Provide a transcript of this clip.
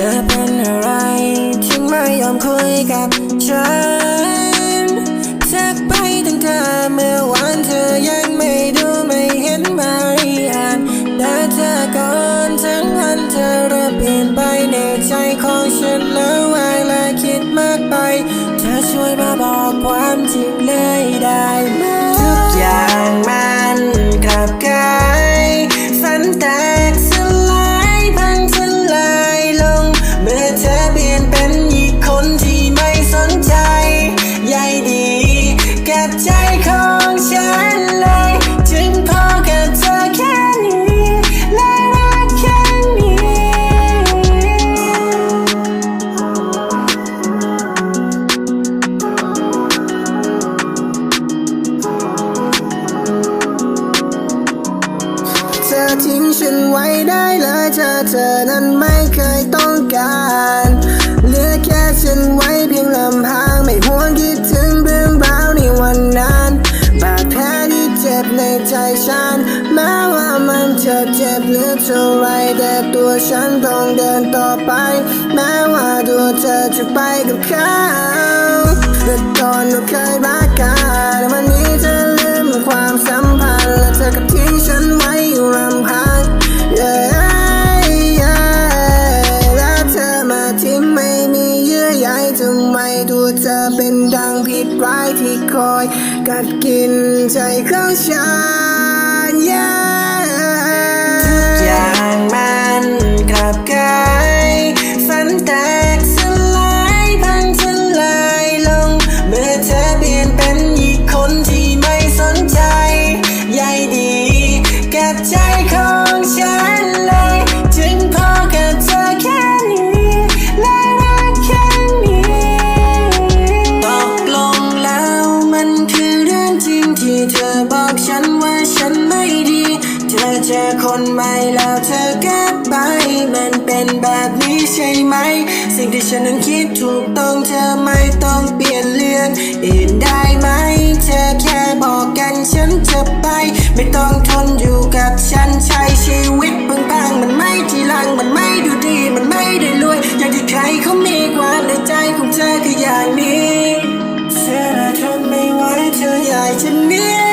ธอเป็นอะไรที่ไม่ยอมคุยกับฉันสักไปตั้งแต่เมื่อวานเธอยังไม่ดูไม่เห็นมารีอานแต่เธอก่อนทั้งอันเธอเริ่มเปลี่ยนไปในใจของฉันแล้ววางและคิดมากไป เธอช่วยมาบอกความจริงเลย ทิ้งฉันไว้ได้เลยเธอเธอนั้นไม่เคยต้องการเหลือแค่ฉันไว้เพียงลำพังไม่หวนคิดถึงเรื่องราวในวันนั้นบาดแผลที่เจ็บในใจฉันแม้ว่ามันจะเจ็บเหลือเท่าไรแต่ตัวฉันต้องเดินต่อไป แม้ว่าตัวเธอจะไปกับเขาแต่ตอนเราเคยรัก เป็นดังผิดร้ายที่คอย กัดกินใจของฉัน yeah ำไมแล้วเธอแก้ไป มันเป็นแบบนี้ใช่ไหม สิ่งที่ฉันนั้นคิดถูกต้องเธอไม่ต้องเปลี่ยนเลือนอื่นได้ไหม เธอแค่บอกกันฉันจะไป ไม่ต้องทนอยู่กับฉันใช้ชีวิตเบื้องบางมันไม่ทีลังมันไม่ดูดีมันไม่ได้รวย อย่างที่ใครเขามีความในใจของเธอคืออย่างนี้เธอทนไม่ไหวเธออยากจะเนี้ย